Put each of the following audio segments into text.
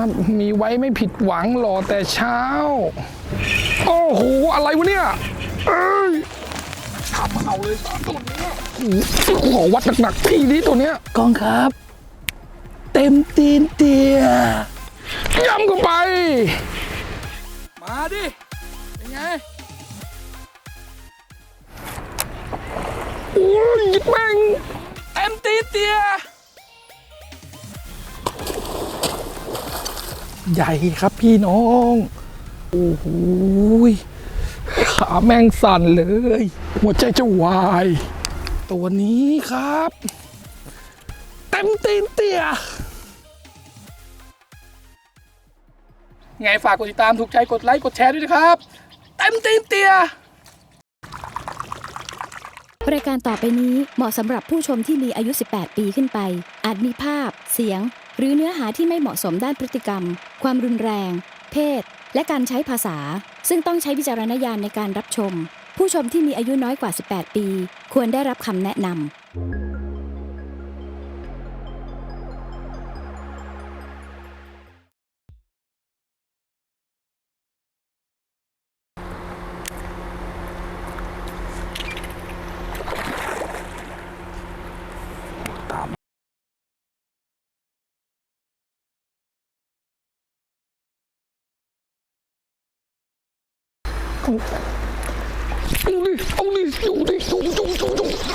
ครับ มีไว้ไม่ผิดหวังหล่อแต่เช้า โอ้โห อะไรวะเนี่ย เอ้ยทำเอาเลยสามตัวเนี้ยขอวัดหนักๆทีนี้ตัวเนี้ยกองครับ เต็มตีนเตียย้ำเข้าไป มาดิ เป็นไง โอ้ยยิบแม่งเต็มตีนเตีย ใหญ่ครับพี่น้อง โอ้โหขาแม่งสั่นเลย หัวใจจะวาย ตัวนี้ครับ เต็มตีนเตียไงฝากกดติดตามถูกใจกดไลค์ กดแชร์ด้วยนะครับ เต็มตีนเตียรายการต่อไปนี้เหมาะสำหรับผู้ชมที่มีอายุ 18 ปีขึ้นไป อาจมีภาพ เสียง หรือเนื้อหาที่ไม่เหมาะสมด้านพฤติกรรม ความรุนแรง เพศ และการใช้ภาษา ซึ่งต้องใช้วิจารณญาณในการรับชม ผู้ชมที่มีอายุน้อยกว่า 18 ปี ควรได้รับคำแนะนำ เอาดิเอาดิอยู่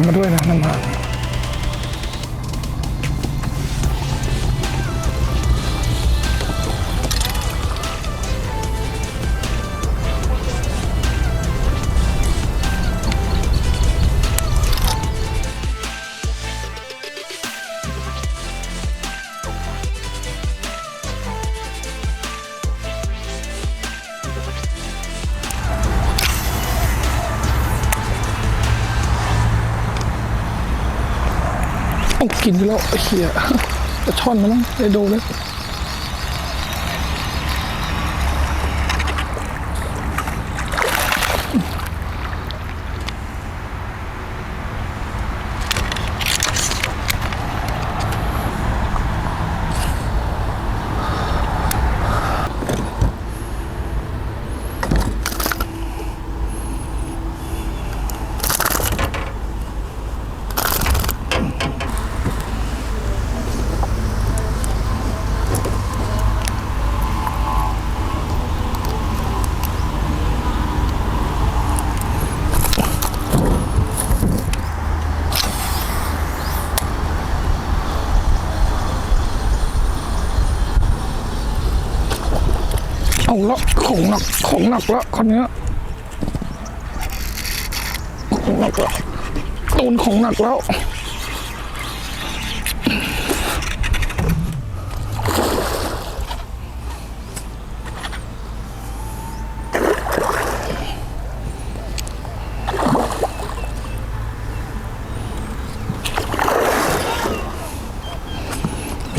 มมาด้วยนะน้ำมัน เขี่ยจะช่อนมั้งได้ดูเลย หนักของหนักละคนนี้ของหนักละโดนของหนักแล้ว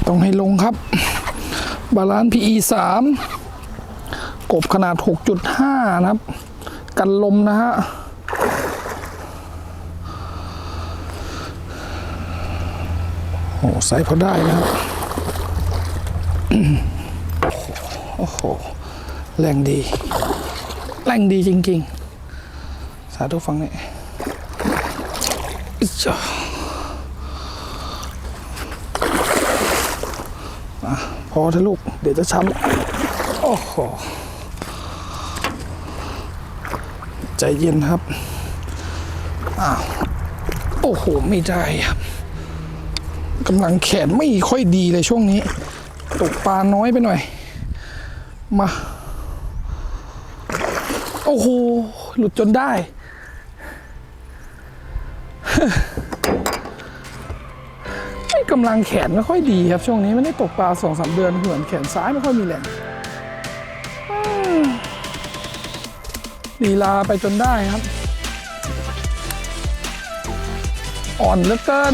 ต้องให้ลงครับ บาลานซ์ PE 3 กบขนาด 6.5 นะครับ กันลมนะฮะโอ้ใส่พอได้นะครับ โอ้โห แรงดี แรงดีจริง ๆ สาธุฟังนี่จ้ะอะพอเถอะลูก เดี๋ยวจะช้ำโอ้โห ใจเย็นครับ อ้าว โอ้โห ไม่ได้ครับกำลังแขนไม่ค่อยดีเลยช่วงนี้ ตกปลาน้อยไปหน่อย มา โอ้โห หลุดจนได้ไม่กำลังแขนไม่ค่อยดีครับ ช่วงนี้ไม่ได้ตกปลาสองสามเดือนเหมือนแขนซ้ายไม่ค่อยมีแรง ลีลาไปจนได้ครับ อ่อนเหลือเกิน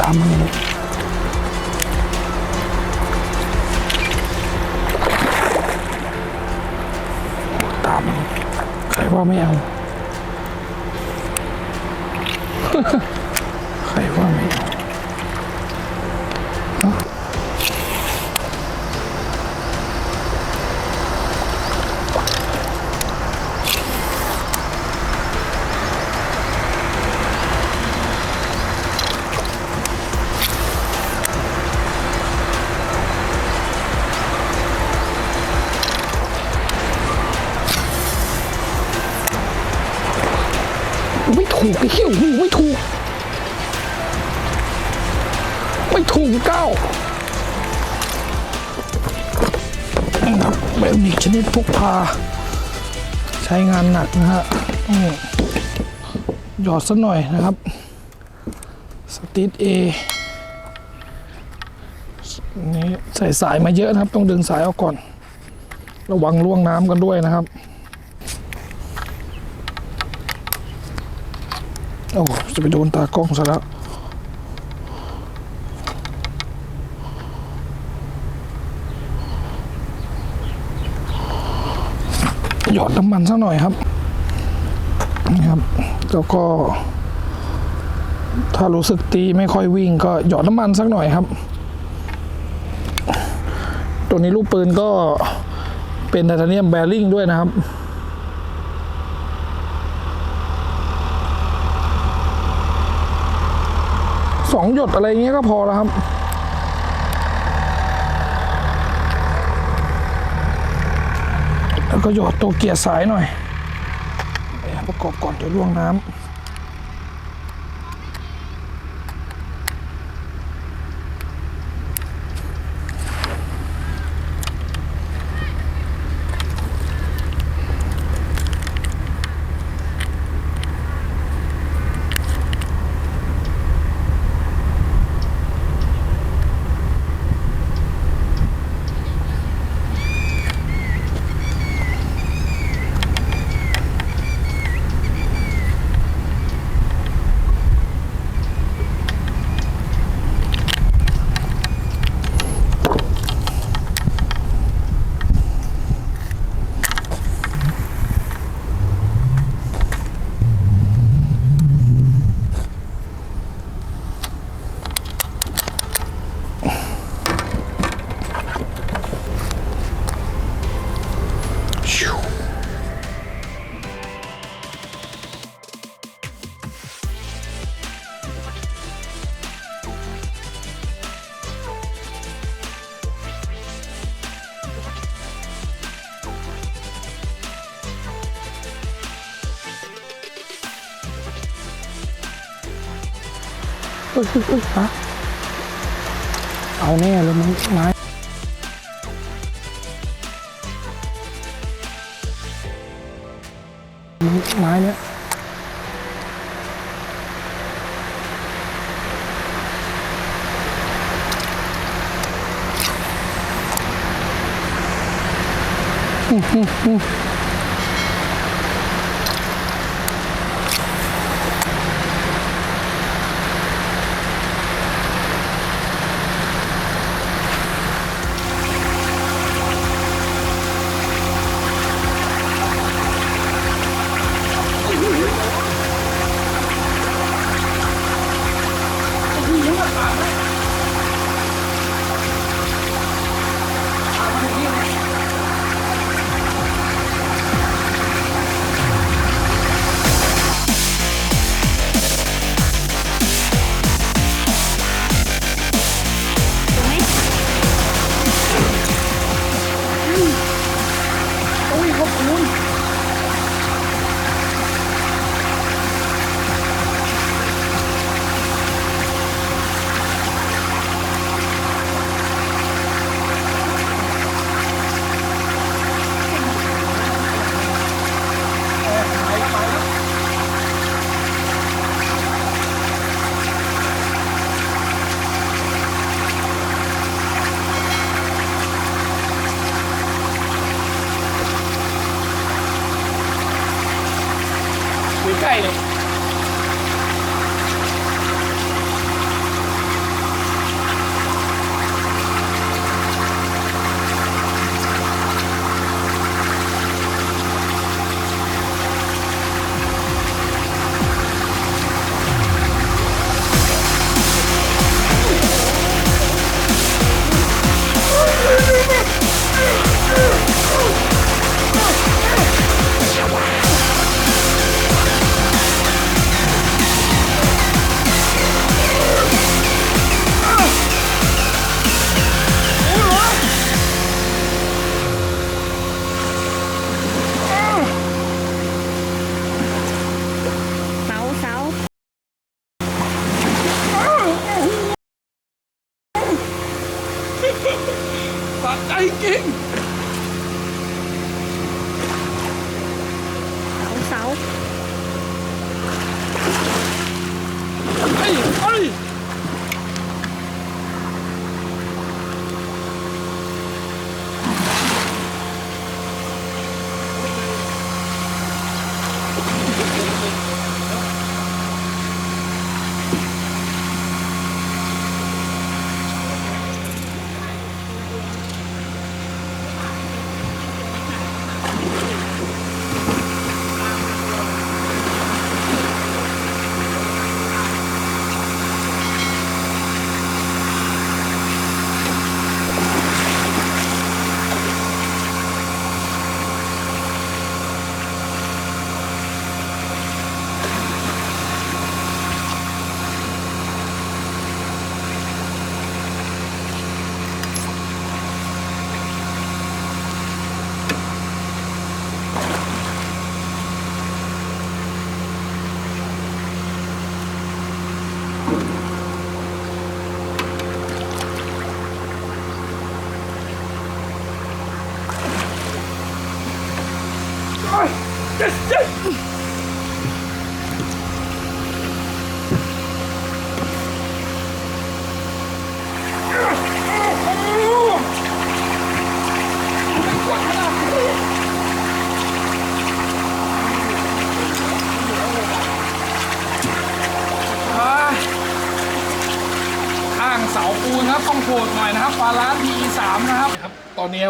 ตามมันเลย ไม่เอา ถูกไอ้เหี้ยโอ้โหไม่ถูก ไม่ถูกเก้านะครับบนิกชนิดพกพา ใช้งานหนักนะฮะหยอดสักหน่อยนะครับ สติทเอนี่ใส่สายมาเยอะนะครับ ต้องดึงสายออกก่อน ระวังล่วงน้ำกันด้วยนะครับ โอ้ จะไปโดนตากล้องซะแล้วหยอดน้ำมันสักหน่อยครับนี่ครับ แล้วก็ ถ้ารู้สึกตีไม่ค่อยวิ่ง ก็หยอดน้ำมันสักหน่อยครับ ตัวนี้ลูกปืนก็เป็นไทเทเนียมแบริ่งด้วยนะครับ สองหยดอะไรเงี้ยก็พอแล้วครับ แล้วก็หยดตัวเกียร์สายหน่อยประกอบก่อนเดี๋ยวล่วงน้ำ เฮ้ยเฮ้ยเฮ้ยฮะเอาแน่เลยมั้งไม้ไม้เนี้ยอืมอืมอืม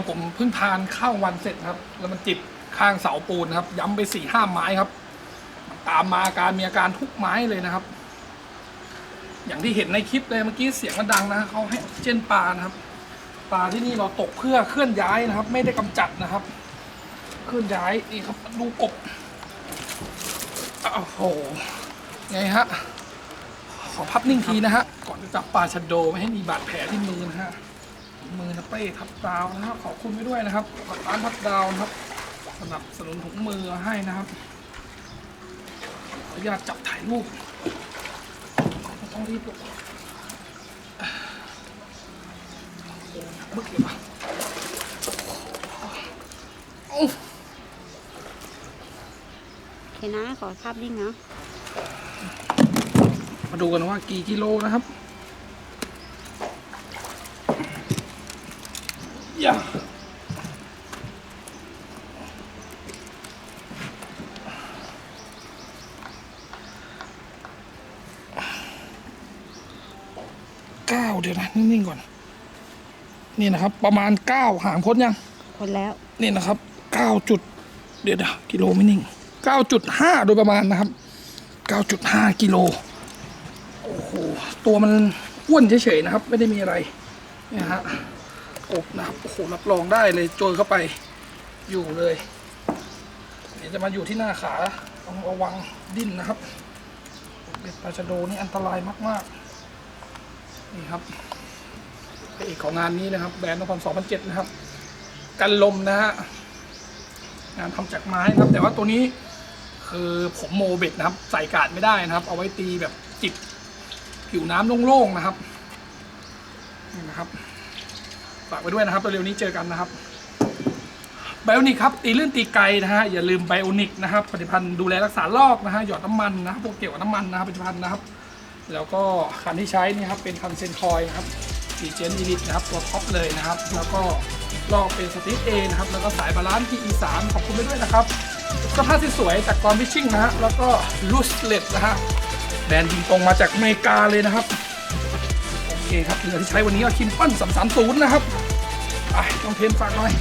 ผมเพิ่งทานข้าววันเสร็จครับ แล้วมันจิบข้างเสาปูนครับ ย้ำไปสี่ห้าไม้ครับ ตามมาอาการมีอาการทุกไม้เลยนะครับ อย่างที่เห็นในคลิปเลยเมื่อกี้เสียงมันดังนะเขาให้ออกซิเจนปลานะครับปลาที่นี่เราตกเพื่อเคลื่อนย้ายนะครับ ไม่ได้กำจัดนะครับ เคลื่อนย้ายนี่ครับดูกบโอ้โหไงฮะขอพับนิ่งทีนะฮะก่อนจะจับปลาชัดโดไม่ให้มีบาดแผลที่มือนะฮะ มือนะเป้ทับดาวนะครับขอบคุณไปด้วยนะครับกับร้านทับดาวนะครับสนับสนุนถุงมือมาให้นะครับขออนุญาตจับถ่ายรูปต้องรีบลงมึกเลยปะโอเคนะ ขอภาพนิ่งนะมาดูกันว่ากี่กิโลนะครับ อย่าเก้าเดี๋ยวนะ นิ่ง ๆ ก่อน นี่นะครับ ประมาณเก้าหางพ้นยังคนแล้ว นี่นะครับ9จุด เดี๋ยวนะกิโลไม่นิ่ง9.5โดยประมาณนะครับ9.5กิโลโอ้โหตัวมันอ้วนเฉยๆนะครับ ไม่ได้มีอะไรเนี่ยฮะก บนะครับโอ้โหรับรองได้เลยโจยเข้าไปอยู่เลย เดี๋ยวจะมาอยู่ที่หน้าขาต้องระวังดิ้นนะครับเบ็ดปลาชะโดนี่อันตรายมากๆนี่ครับพระเอกของงานนี้นะครับ แบรนด์นคร2007นะครับ กันลมนะฮะงานทำจากไม้นะครับ แต่ว่าตัวนี้คือผมโมเบ็ดนะครับ ใส่กาดไม่ได้นะครับ เอาไว้ตีแบบจิบผิวน้ำโล่งๆนะครับนี่นะครับ ฝากไว้ด้วยนะครับเร็วๆนี้เจอกันนะครับไบโอนิกครับตีลื่นตีไกลนะฮะอย่าลืมไบโอนิกนะครับผลิตภัณฑ์ดูแลรักษาลอกนะฮะหยอดน้ำมันนะครับพวกเกี่ยวกับน้ำมันนะครับผลิตภัณฑ์นะครับ แล้วก็คันที่ใช้นี่ครับเป็นคันเซนคอยนะครับดีเจนอีลิทนะครับตัวท็อปเลยนะครับ แล้วก็ลอกเป็นสติทเอนะครับแล้วก็สายบาลานซ์ที่อีสานขอบคุณไปด้วยนะครับสภาพที่สวยจากกรอนฟิชชิ่งนะฮะแล้วก็ลูสเลตนะฮะแบรนด์ยิงตรงมาจากอเมริกาเลยนะครับ เคครับเรือที่ใช้วันนี้ก็คิมปั้น330นะครับ ไปต้องเทนฝากหน่อย